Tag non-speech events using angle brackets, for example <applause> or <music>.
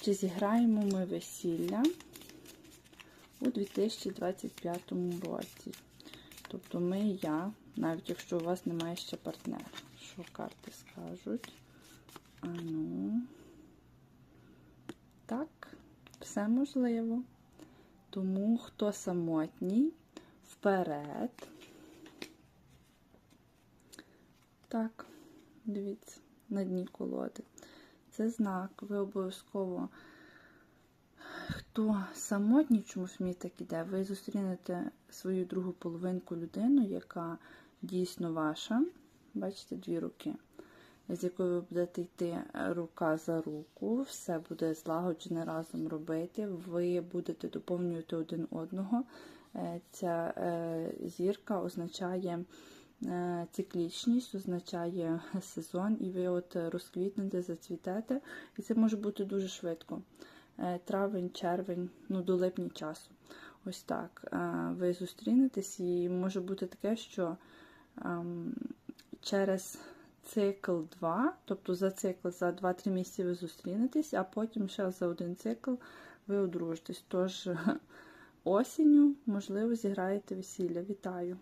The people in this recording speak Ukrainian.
Чи зіграємо ми весілля у 2025 році? Тобто ми і я, навіть якщо у вас немає ще партнера. Що карти скажуть? А ну. Так, все можливо. Тому хто самотній, вперед. Так, дивіться, на дні колоди. Це знак, ви обов'язково, хто самотній, чомусь мені так іде, ви зустрінете свою другу половинку людину, яка дійсно ваша. Бачите, дві руки, з якою ви будете йти рука за руку, все буде злагоджене разом робити. Ви будете доповнювати один одного. Е, Ця е, зірка означає циклічність, означає сезон, і ви от розквітнете, зацвітете, і це може бути дуже швидко. Е, Травень, червень, ну до липня часу. Ось так. Е, Ви зустрінетесь, і може бути таке, що ем, через цикл 2, тобто за цикл за 2-3 місяці ви зустрінетесь, а потім ще за один цикл ви одружитесь. Тож <laughs> осінню, можливо, зіграєте весілля. Вітаю!